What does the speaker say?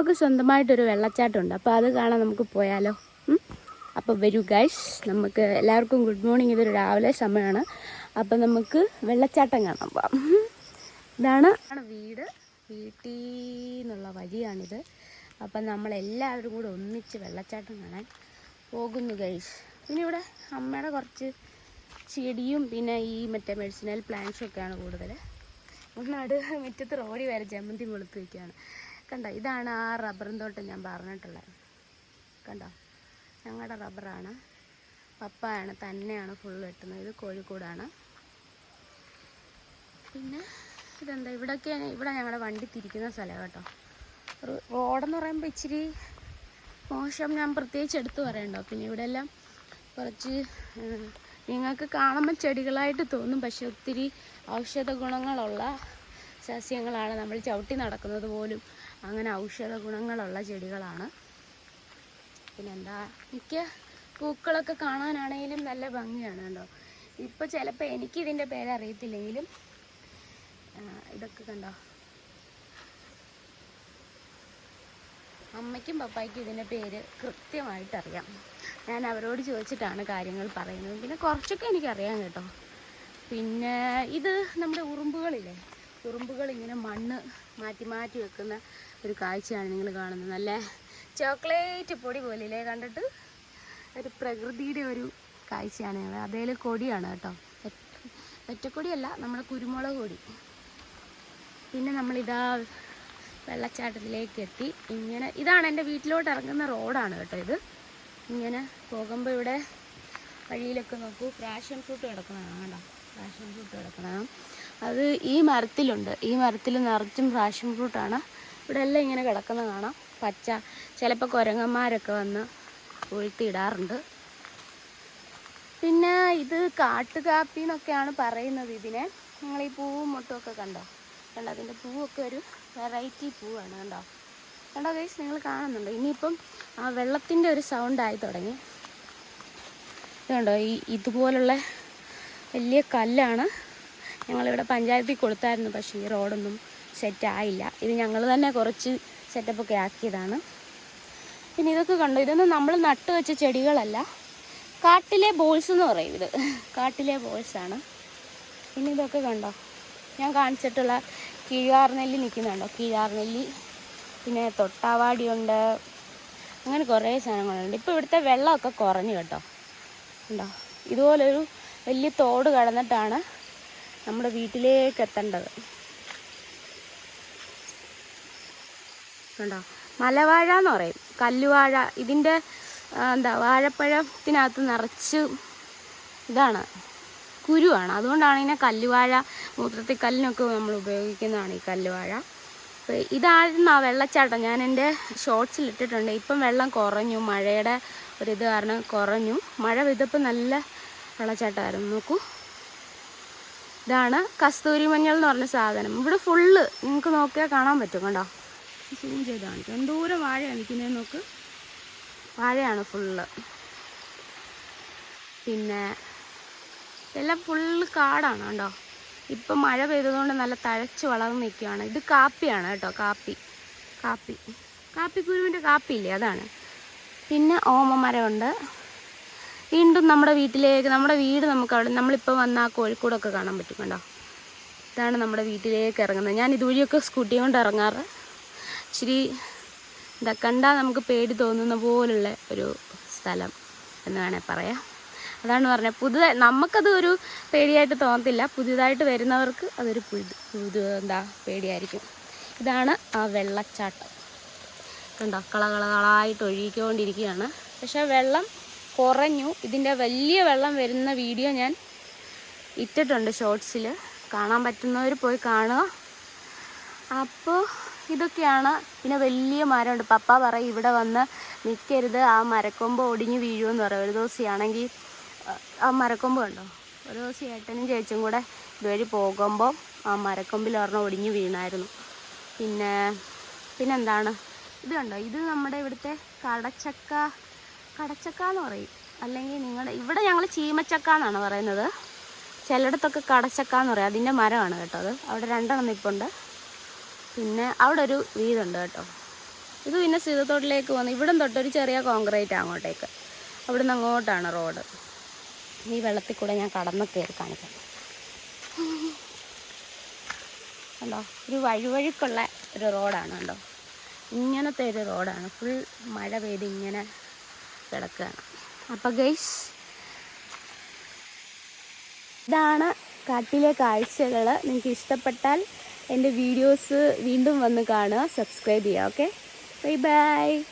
നമുക്ക് സ്വന്തമായിട്ടൊരു വെള്ളച്ചാട്ടമുണ്ട്. അപ്പോൾ അത് കാണാൻ നമുക്ക് പോയാലോ? അപ്പോൾ വരൂ ഗൈസ് നമുക്ക് എല്ലാവർക്കും ഗുഡ് മോർണിംഗ് ഇതൊരു രാവിലെ സമയമാണ്. അപ്പോൾ നമുക്ക് വെള്ളച്ചാട്ടം കാണാൻ പോവാം. ഇതാണ് വീട്. വീട്ടിൽ നിന്നുള്ള വഴിയാണിത്. അപ്പം നമ്മളെല്ലാവരും കൂടെ ഒന്നിച്ച് വെള്ളച്ചാട്ടം കാണാൻ പോകുന്നു ഗൈസ് പിന്നെ ഇവിടെ അമ്മയുടെ കുറച്ച് ചെടിയും പിന്നെ ഈ മറ്റേ മെഡിസിനൽ പ്ലാന്റ്സും ഒക്കെയാണ് കൂടുതൽ നട് മുറ്റത്ത് റോഡി വരെ ജമന്തി കൊളുത്ത് വയ്ക്കുകയാണ് കണ്ടോ? ഇതാണ് ആ റബ്ബറും തോട്ടം ഞാൻ പറഞ്ഞിട്ടുള്ളത്. കണ്ടോ? ഞങ്ങളുടെ റബ്ബറാണ്. പപ്പായാണ് തന്നെയാണ് ഫുൾ വെട്ടുന്നത്. ഇത് കോഴിക്കോടാണ്. പിന്നെ ഇതെന്താ? ഇവിടെയൊക്കെ ഇവിടെ ഞങ്ങളുടെ വണ്ടി തിരിക്കുന്ന സ്ഥലം കേട്ടോ. റോഡെന്ന് പറയുമ്പോൾ ഇച്ചിരി മോശം. ഞാൻ പ്രത്യേകിച്ച് എടുത്തു പറയണ്ടോ. പിന്നെ ഇവിടെ എല്ലാം കുറച്ച് നിങ്ങൾക്ക് കാണുമ്പോൾ ചെടികളായിട്ട് തോന്നും. പക്ഷെ ഒത്തിരി ഔഷധ ഗുണങ്ങളുള്ള സസ്യങ്ങളാണ് നമ്മൾ ചവിട്ടി നടക്കുന്നത് പോലും. അങ്ങനെ ഔഷധ ഗുണങ്ങളുള്ള ചെടികളാണ്. പിന്നെന്താ മിക്ക പൂക്കളൊക്കെ കാണാനാണെങ്കിലും നല്ല ഭംഗിയാണ് കേട്ടോ ഇപ്പോൾ ചിലപ്പോൾ എനിക്ക് ഇതിന്റെ പേര് അറിയത്തില്ലെങ്കിലും ഇതൊക്കെ കണ്ടോ. അമ്മയ്ക്കും പപ്പായ്ക്കും ഇതിന്റെ പേര് കൃത്യമായിട്ട് അറിയാം ഞാൻ അവരോട് ചോദിച്ചിട്ടാണ് കാര്യങ്ങൾ പറയുന്നത്. പിന്നെ കുറച്ചൊക്കെ എനിക്കറിയാം കേട്ടോ. പിന്നെ ഇത് നമ്മുടെ ഉറുമ്പുകളില്ലേ? ഉറുമ്പുകൾ ഇങ്ങനെ മണ്ണ് മാറ്റി മാറ്റി വെക്കുന്ന ഒരു കാഴ്ചയാണ് നിങ്ങൾ കാണുന്നത്. നല്ല ചോക്ലേറ്റ് പൊടി പോലില്ലേ കണ്ടിട്ട്? ഒരു പ്രകൃതിയുടെ ഒരു കാഴ്ചയാണ് ഞങ്ങൾ. അതേൽ കൊടിയാണ് കേട്ടോ. ഒറ്റക്കൊടിയല്ല നമ്മുടെ കുരുമുളക് കൊടി പിന്നെ നമ്മളിതാ വെള്ളച്ചാട്ടത്തിലേക്ക് എത്തി ഇങ്ങനെ ഇതാണ് എന്റെ വീട്ടിലോട്ട് ഇറങ്ങുന്ന റോഡാണ് കേട്ടോ ഇത്. ഇങ്ങനെ പോകുമ്പോൾ ഇവിടെ വഴിയിലൊക്കെ നോക്കൂ. പ്രാഷൻ ഫ്രൂട്ട് കിടക്കുന്നതാണ് കേട്ടോ. പ്രാഷൻ ഫ്രൂട്ട് കിടക്കണം അത് ഈ മരത്തിലുണ്ട്. ഈ മരത്തിൽ നിറച്ചും പാഷൻ ഫ്രൂട്ടാണ് ഇവിടെ എല്ലാം ഇങ്ങനെ കിടക്കുന്ന കാണാം. പച്ച. ചിലപ്പോൾ കുരങ്ങന്മാരൊക്കെ വന്ന് കൊഴുത്തിടാറുണ്ട് പിന്നെ ഇത് കാട്ടുകാപ്പി എന്നൊക്കെയാണ് പറയുന്നത് ഇതിനെ. നിങ്ങൾ ഈ പൂവും മുട്ടുമൊക്കെ കണ്ടോ? കണ്ടോ? അതിന്റെ പൂവൊക്കെ ഒരു വെറൈറ്റി പൂവാണ് കണ്ടോ? കണ്ടോ ഗൈസ് നിങ്ങൾ കാണുന്നുണ്ടോ? ഇനിയിപ്പം ആ വെള്ളത്തിന്റെ ഒരു സൗണ്ടായി തുടങ്ങി. ഇതുണ്ടോ ഈ ഇതുപോലുള്ള വലിയ കല്ലാണ് ഞങ്ങളിവിടെ പഞ്ചായത്തിൽ കൊടുത്തായിരുന്നു പക്ഷേ ഈ റോഡൊന്നും സെറ്റായില്ല ഇത് ഞങ്ങൾ തന്നെ കുറച്ച് സെറ്റപ്പൊക്കെ ആക്കിയതാണ്. പിന്നെ ഇതൊക്കെ കണ്ടു? ഇതൊന്നും നമ്മൾ നട്ടു വെച്ച ചെടികളല്ല. കാട്ടിലെ ബോൾസ് എന്ന് പറയും ഇത്. കാട്ടിലെ ബോൾസാണ് പിന്നെ ഇതൊക്കെ കണ്ടോ? ഞാൻ കാണിച്ചിട്ടുള്ള കീഴാർനെല്ലി നിൽക്കുന്നുണ്ടോ കീഴാർനെല്ലി പിന്നെ തൊട്ടാവാടിയുണ്ട് അങ്ങനെ കുറേ സാധനങ്ങളുണ്ട്. ഇപ്പോൾ ഇവിടുത്തെ വെള്ളമൊക്കെ കുറഞ്ഞു കേട്ടോ. ഉണ്ടോ ഇതുപോലൊരു വലിയ തോട് കടന്നിട്ടാണ് നമ്മുടെ വീട്ടിലേക്ക് എത്തേണ്ടത്. കണ്ടോ? മലവാഴ എന്ന് പറയും. കല്ലുവാഴ. ഇതിന്റെ എന്താ വാഴപ്പഴത്തിനകത്ത് നിറച്ച് ഇതാണ്. കുരുവാണ്. അതുകൊണ്ടാണ് ഇതിനെ കല്ലുവാഴ മൂത്രത്തിൽ കല്ലിനൊക്കെ നമ്മൾ ഉപയോഗിക്കുന്നതാണ് ഈ കല്ലുവാഴ. ഇതായിരുന്നു ആ വെള്ളച്ചാട്ടം. ഞാൻ എന്റെ ഷോർട്സിൽ ഇട്ടിട്ടുണ്ട്. ഇപ്പം വെള്ളം കുറഞ്ഞു. മഴയുടെ ഒരിത് കാരണം കുറഞ്ഞു. മഴ പെയ്തപ്പോൾ നല്ല വെള്ളച്ചാട്ടമായിരുന്നു. നോക്കൂ. ഇതാണ് കസ്തൂരി മഞ്ഞൾ എന്ന് പറഞ്ഞ സാധനം. ഇവിടെ ഫുള്ള് നിങ്ങൾക്ക് നോക്കിയാൽ കാണാൻ പറ്റും കണ്ടോ? സൂം ചെയ്ത് കാണിക്കും എന്തോരം വാഴയാണ് നിൽക്കുന്നത് നോക്ക്. വാഴയാണ് ഫുള്ള് പിന്നെ എല്ലാം ഫുള്ള് കാടാണ് കേട്ടോ ഇപ്പം മഴ പെയ്തതുകൊണ്ട് നല്ല തഴച്ച് വളർന്ന് നിൽക്കുകയാണ്. ഇത് കാപ്പിയാണ് കേട്ടോ കാപ്പി കാപ്പി. കാപ്പി. കാപ്പിക്കുരുവിന്റെ കാപ്പിയില്ലേ അതാണ്. പിന്നെ ഓമമരമുണ്ട്. വീണ്ടും നമ്മുടെ വീട്ടിലേക്ക് നമ്മുടെ വീട് നമുക്ക് അവിടെ നമ്മളിപ്പോൾ വന്ന ആ കോഴിക്കോടൊക്കെ കാണാൻ പറ്റും കണ്ടോ? ഇതാണ് നമ്മുടെ വീട്ടിലേക്ക് ഇറങ്ങുന്നത്. ഞാൻ ഇതുവഴിയൊക്കെ സ്കൂട്ടി കൊണ്ട് ഇറങ്ങാറ്. ഇച്ചിരി എന്താ കണ്ടാൽ നമുക്ക് പേടി തോന്നുന്ന പോലുള്ള ഒരു സ്ഥലം എന്ന് വേണേൽ പറയാം. അതാണ് പറഞ്ഞത്. പുതുതായി നമുക്കത് ഒരു പേടിയായിട്ട് തോന്നത്തില്ല. പുതിയതായിട്ട് വരുന്നവർക്ക് അതൊരു പുതു പുതു എന്താ പേടിയായിരിക്കും. ഇതാണ് ആ വെള്ളച്ചാട്ടം. കണ്ടോ? കളകളകളായിട്ട് ഒഴുകിക്കൊണ്ടിരിക്കുകയാണ്. പക്ഷേ വെള്ളം കുറഞ്ഞു. ഇതിന്റെ വലിയ വെള്ളം വരുന്ന വീഡിയോ ഞാൻ ഇട്ടിട്ടുണ്ട് ഷോർട്സിൽ കാണാൻ പറ്റുന്നവർ പോയി കാണുക. അപ്പോൾ ഇതൊക്കെയാണ്. പിന്നെ വലിയ മരമുണ്ട്. പപ്പ പറയും ഇവിടെ വന്ന് നിൽക്കരുത് ആ മരക്കൊമ്പ് ഒടിഞ്ഞ് വീഴുമെന്ന് പറയും. ഒരു ദിവസമാണെങ്കിൽ ആ മരക്കൊമ്പ് കണ്ടോ? ഒരു ദിവസം ഏട്ടനും ചേച്ചും കൂടെ ഇതുവഴി പോകുമ്പോൾ ആ മരക്കൊമ്പിൽ ഒരെണ്ണം ഒടിഞ്ഞ് വീണായിരുന്നു. പിന്നെ പിന്നെന്താണ്? ഇത് കണ്ടോ? ഇത് നമ്മുടെ ഇവിടുത്തെ കടച്ചക്ക കടച്ചക്ക എന്ന് പറയും. അല്ലെങ്കിൽ നിങ്ങളുടെ ഇവിടെ ഞങ്ങൾ ചീമച്ചക്ക എന്നാണ് പറയുന്നത്. ചിലയിടത്തൊക്കെ കടച്ചക്ക എന്ന് പറയും. അതിന്റെ മരമാണ് കേട്ടോ അത്. അവിടെ രണ്ടെണ്ണം നിൽപ്പുണ്ട് പിന്നെ അവിടെ ഒരു വീടുണ്ട് കേട്ടോ. ഇത് പിന്നെ സീതത്തോട്ടിലേക്ക് വന്ന് ഇവിടം തൊട്ടൊരു ചെറിയ കോൺക്രീറ്റ് അങ്ങോട്ടേക്ക്. അവിടെ നിന്ന് അങ്ങോട്ടാണ് റോഡ്. ഈ വെള്ളത്തിൽ കൂടെ ഞാൻ കടന്ന് കയറി കാണിക്കാം. കണ്ടോ? ഒരു വഴുവഴുക്കുള്ള ഒരു റോഡാണ് കണ്ടോ? ഇങ്ങനത്തെ ഒരു റോഡാണ്. ഫുൾ മഴ പെയ്ത് ഇങ്ങനെ കിടക്കുകയാണ്. അപ്പോൾ ഗൈസ് ഇതാണ് കാട്ടിലെ കാഴ്ചകൾ. നിങ്ങൾക്ക് ഇഷ്ടപ്പെട്ടാൽ എന്റെ വീഡിയോസ് വീണ്ടും വന്ന് കാണുക. സബ്സ്ക്രൈബ് ചെയ്യുക ഓക്കെ ബൈ ബൈ